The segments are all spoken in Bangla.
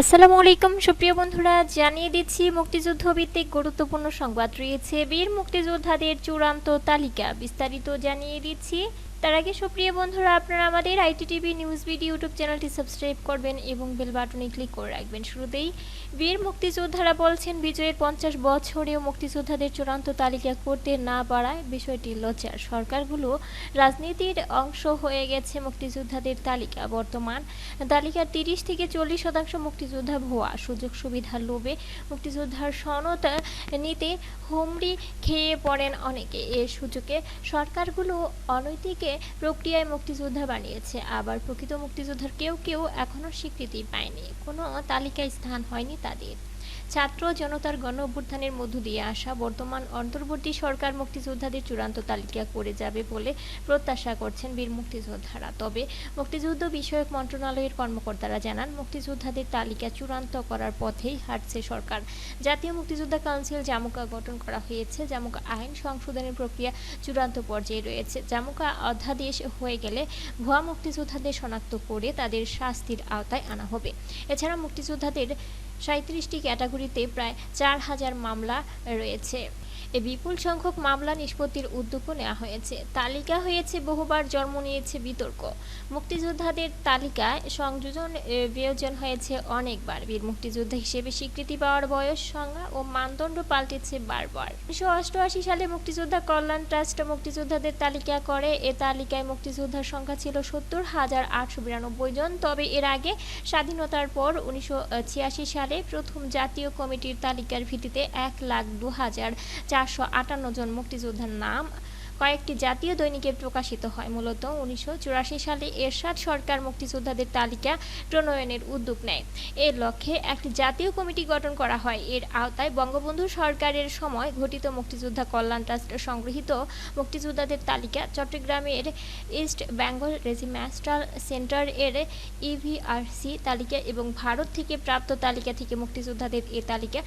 আসসালামু আলাইকুম। সুপ্রিয় বন্ধুরা, জানিয়ে দিচ্ছি, মুক্তিযুদ্ধ ভিত্তিক গুরুত্বপূর্ণ সংবাদ রয়েছে। বীর মুক্তিযোদ্ধাদের চূড়ান্ত তালিকা বিস্তারিত জানিয়ে দিচ্ছি। তার আগে সুপ্রিয় বন্ধুরা, আপনারা আমাদের আইটিটিভি নিউজ ভিডিও ইউটিউব চ্যানেলটি সাবস্ক্রাইব করবেন এবং বেল বাটনে ক্লিক করে রাখবেন। শুরুতেই বীর মুক্তিযোদ্ধারা বলছেন, বিজয়ের পঞ্চাশ বছরেও মুক্তিযোদ্ধাদের চূড়ান্ত তালিকা করতে না পারায় বিষয়টি লজ্জার সরকারগুলো রাজনীতির অংশ হয়ে গেছে মুক্তিযোদ্ধাদের তালিকা। বর্তমান তালিকার তিরিশ থেকে চল্লিশ শতাংশ মুক্তিযোদ্ধা ভুয়া। সুযোগ সুবিধার লোভে মুক্তিযোদ্ধার সনদ নিতে হুমড়ি খেয়ে পড়েন অনেকে। এর সুযোগে সরকারগুলো অনৈতিক প্রক্রিয়ায় মুক্তিযোদ্ধা বানিয়েছে। আবার প্রকৃত মুক্তিযোদ্ধার কেউ কেউ এখনও স্বীকৃতি পায়নি। কোনো তালিকায় স্থান হয়নি তাদের। ছাত্র জনতার গণ অভ্যুত্থানের মধ্য দিয়ে আসা বর্তমান অন্তর্বর্তী সরকার মুক্তিযোদ্ধাদের চূড়ান্ত তালিকা করে যাবে বলে প্রত্যাশা করছেন বীর মুক্তিযোদ্ধারা। তবে মুক্তিযুদ্ধ বিষয়ক মন্ত্রণালয়ের কর্মকর্তারা জানান, মুক্তিযোদ্ধাদের তালিকা চূড়ান্ত করার পথেই হাঁটছে সরকার। জাতীয় মুক্তিযোদ্ধা কাউন্সিল জামুকা গঠন করা হয়েছে। জামুকা আইন সংশোধনের প্রক্রিয়া চূড়ান্ত পর্যায়ে রয়েছে। জামুকা অধ্যাদেশ হয়ে গেলে ভুয়া মুক্তিযোদ্ধাদের শনাক্ত করে তাদের শাস্তির আওতায় আনা হবে। এছাড়া মুক্তিযোদ্ধাদের সাঁত্রিশটি ক্যাটাগরিতে প্রায় চার হাজার মামলা রয়েছে। এ বিপুল সংখ্যক মামলা নিষ্পত্তির উদ্যোগও নেওয়া হয়েছে। তালিকা হয়েছে, বহুবার জন্ম নিয়েছে বিতর্ক। মুক্তিযোদ্ধাদের তালিকায় সংযোজন বিয়োজন হয়েছে অনেকবার। বীর মুক্তিযোদ্ধা হিসেবে স্বীকৃতি পাওয়ার বয়স সংজ্ঞা ও মানদণ্ড পাল্টেছে বারবার। উনিশশো অষ্টআশি সালে মুক্তিযোদ্ধা কল্যাণ ট্রাস্ট মুক্তিযোদ্ধাদের তালিকা করে। এ তালিকায় মুক্তিযোদ্ধার সংখ্যা ছিল সত্তর হাজার আটশো বিরানব্বই জন। তবে এর আগে স্বাধীনতার পর উনিশশো ছিয়াশি সালে প্রথম জাতীয় কমিটির তালিকার ভিত্তিতে এক লাখ দু হাজার চারশো আটান্ন জন মুক্তিযোদ্ধার নাম কয়েকটি জাতীয় দৈনিকে প্রকাশিত হয়। মূলত উনিশশো চুরাশি সালে এরশাদ সরকার মুক্তিযোদ্ধাদের তালিকা প্রণয়নের উদ্যোগ নেয়। এর লক্ষ্যে একটি জাতীয় কমিটি গঠন করা হয়। এর আওতায় বঙ্গবন্ধু সরকারের সময় ঘটিত মুক্তিযোদ্ধা কল্যাণ ট্রাস্ট সংগৃহীত মুক্তিযোদ্ধাদের তালিকা, চট্টগ্রামের ইস্ট বেঙ্গল রেজিমেন্টাল সেন্টার এর ইভিআরসি তালিকা এবং ভারত থেকে প্রাপ্ত তালিকা থেকে মুক্তিযোদ্ধাদের এ তালিকা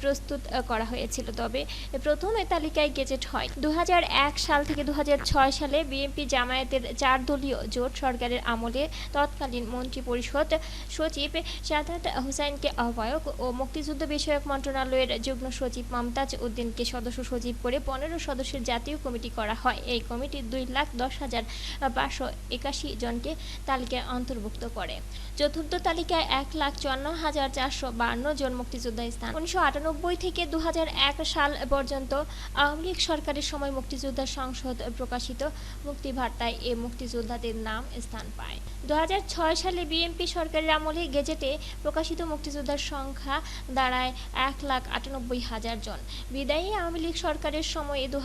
প্রস্তুত করা হয়েছিল। তবে প্রথম এ তালিকায় গেজেট হয়। দু হাজার এক সাল থেকে দু হাজার ছয় সালে বিএনপি জামায়াতের চার দলীয় জোট সরকারের আমলে তৎকালীন মন্ত্রী পরিষদ সচিব সাদাত হুসাইনকে আহ্বায়ক ও মুক্তিযুদ্ধ বিষয়ক মন্ত্রণালয়ের যুগ্ম সচিব মমতাজ উদ্দিনকে সদস্য সচিব করে পনেরো সদস্যের জাতীয় কমিটি করা হয়। এই কমিটি দুই লাখ দশ হাজার পাঁচশো একাশি জনকে তালিকায় অন্তর্ভুক্ত করে। চতুর্থ তালিকায় এক লাখ চুয়ান্ন হাজার চারশো বান্ন জন মুক্তিযোদ্ধা স্থান। উনিশশো আটানব্বই থেকে দু সাল পর্যন্ত আওয়ামী লীগ সরকারের সময় মুক্তিযোদ্ধা সংসদ প্রকাশিত মুক্তিবার্তায় এ মুক্তিযোদ্ধাদের নাম স্থান পায়। দু সালে বিএনপি সরকারের আমলে গেজেটে প্রকাশিত মুক্তিযোদ্ধার সংখ্যা দাঁড়ায় এক লাখ আটানব্বই হাজার জন। বিদায়ী আওয়ামী লীগ সরকারের সময়ে দু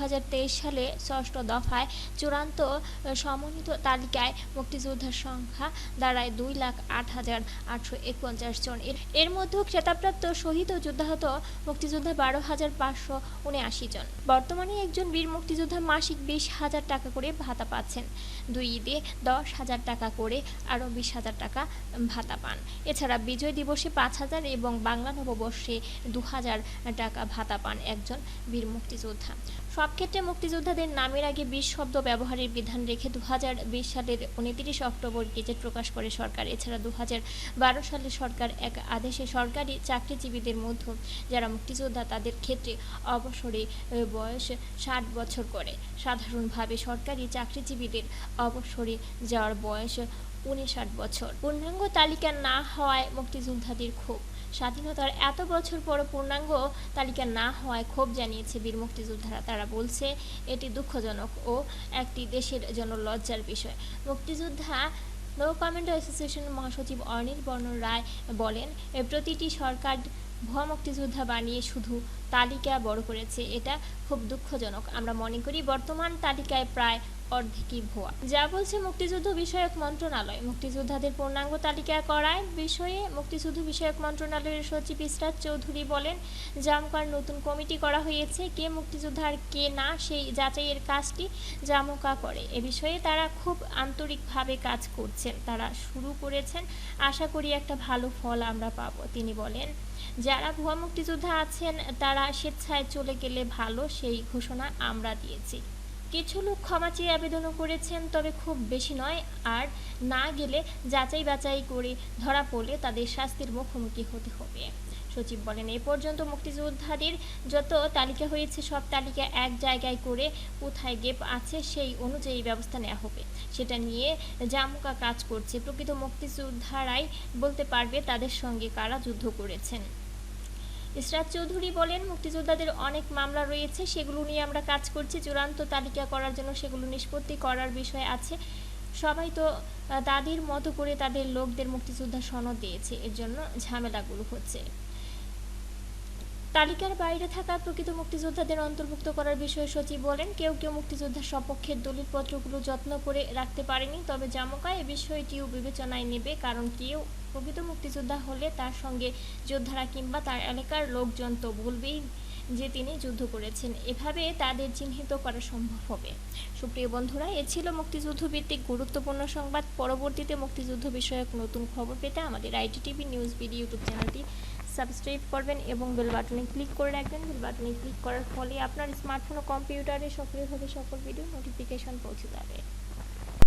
সালে ষষ্ঠ দফায় চূড়ান্ত সমন্বিত তালিকায় মুক্তিযোদ্ধার সংখ্যা দাঁড়ায় দুই লাখ আট হাজার আটশো একপঞ্চাশ জন। এর- মধ্যে খেতাবপ্রাপ্ত শহীদ ও যুদ্ধাহত মুক্তিযোদ্ধা বারো হাজার পাঁচশো উনআশি জন। বর্তমানে একজন বীর মুক্তিযোদ্ধা মাসিক বিশ হাজার টাকা করে ভাতা পাচ্ছেন। দুই ঈদে দশ হাজার টাকা করে আরও বিশ হাজার টাকা ভাতা পান। এছাড়া বিজয় দিবসে পাঁচ হাজার এবং বাংলা নববর্ষে দু হাজার টাকা ভাতা পান একজন বীর মুক্তিযোদ্ধা। সব ক্ষেত্রে মুক্তিযোদ্ধাদের নামের আগে বিশ শব্দ ব্যবহারের বিধান রেখে দু হাজার বিশ সালের উনত্রিশ অক্টোবর গেজেট প্রকাশ করে সরকার। এছাড়া দু হাজার বারো সালে সরকার এক আদেশে সরকারি চাকরিজীবীদের মধ্যে যারা মুক্তিযোদ্ধা তাদের ক্ষেত্রে অবসরে বয়স ষাট বছর করে। সাধারণভাবে সরকারি চাকরিজীবীদের অবসরে যাওয়ার বয়স উনষাট বছর। পূর্ণাঙ্গ তালিকা না হওয়ায় মুক্তিযোদ্ধাদের ক্ষোভ। স্বাধীনতার এত বছর পর পূর্ণাঙ্গ তালিকা না হওয়ায় ক্ষোভ জানিয়েছে বীর মুক্তিযোদ্ধারা। তারা বলছে, এটি দুঃখজনক ও একটি দেশের জন্য লজ্জার বিষয়। মুক্তিযোদ্ধা নো কমেন্ট অ্যাসোসিয়েশনের মহাসচিব অনিল বর্ণ রায় বলেন, প্রতিটি সরকার ভুয়া মুক্তিযোদ্ধা বানিয়ে শুধু তালিকা বড় করেছে, এটা খুব দুঃখজনক। আমরা মনে করি, বর্তমান তালিকায় প্রায় অর্ধেকই ভুয়া। যা বলছে মুক্তিযুদ্ধ বিষয়ক মন্ত্রণালয়। মুক্তিযোদ্ধাদের পূর্ণাঙ্গ তালিকা করায় বিষয়ে মুক্তিযুদ্ধ বিষয়ক মন্ত্রণালয়ের সচিব ইসরাত চৌধুরী বলেন, জামকার নতুন কমিটি করা হয়েছে কে মুক্তিযোদ্ধা আর কে না, সেই যাচাইয়ের কাজটি জামকা করে। এ বিষয়ে তারা খুব আন্তরিকভাবে কাজ করছেন। তারা শুরু করেছেন, আশা করি একটা ভালো ফল আমরা পাবো, তিনি বলেন। যারা ভুয়া মুক্তিযোদ্ধা আছেন, তারা স্বেচ্ছায় চলে গেলে ভালো, সেই ঘোষণা আমরা দিয়েছি। কিছু লোক ক্ষমা চেয়ে আবেদনও করেছেন, তবে খুব বেশি নয়। আর না গেলে যাচাই বাছাই করে ধরা পড়লে তাদের শাস্তির মুখোমুখি হতে হবে। সচিব বলেন, এ পর্যন্ত মুক্তিযোদ্ধাদের যত তালিকা হয়েছে, সব তালিকা এক জায়গায় করে কোথায় গেপ আছে সেই অনুযায়ী ব্যবস্থা নেওয়া হবে। সেটা নিয়ে জামুকা কাজ করছে। প্রকৃত মুক্তিযোদ্ধারাই বলতে পারবে তাদের সঙ্গে কারা যুদ্ধ করেছেন। ইসরাত চৌধুরী বলেন, মুক্তিযোদ্ধাদের অনেক মামলা রয়েছে, সেগুলো নিয়ে আমরা কাজ করছি, চূড়ান্ত তালিকা করার জন্য সেগুলো নিষ্পত্তি করার বিষয় আছে। সবাই তো তাদের মতো করে তাদের লোকদের মুক্তিযোদ্ধা সনদ দিয়েছে, এর জন্য ঝামেলাগুলো হচ্ছে। তালিকার বাইরে থাকা প্রকৃত মুক্তিযোদ্ধাদের অন্তর্ভুক্ত করার বিষয়ে সচিব বলেন, কেউ কেউ মুক্তিযোদ্ধার সপক্ষের দলিলপত্রগুলো যত্ন করে রাখতে পারেনি, তবে জামুকা এ বিষয়টিও বিবেচনায় নেবে, কারণ কেউ প্রকৃত মুক্তিযোদ্ধা হলে তার সঙ্গে যোদ্ধারা কিংবা তার এলাকার লোকজন তো বলবেই যে তিনি যুদ্ধ করেছেন। এভাবে তাদের চিহ্নিত করা সম্ভব হবে। সুপ্রিয় বন্ধুরা, এ ছিল মুক্তিযুদ্ধ ভিত্তিক গুরুত্বপূর্ণ সংবাদ। পরবর্তীতে মুক্তিযুদ্ধ বিষয়ক নতুন খবর পেতে আমাদের IT TV news BD YouTube চ্যানেলটি সাবস্ক্রাইব করবেন এবং বেল বাটনে ক্লিক করে রাখবেন। বেল বাটনে ক্লিক করার ফলে আপনার স্মার্টফোন ও কম্পিউটারে সক্রিয়ভাবে সকল ভিডিও নোটিফিকেশন পৌঁছে যাবে।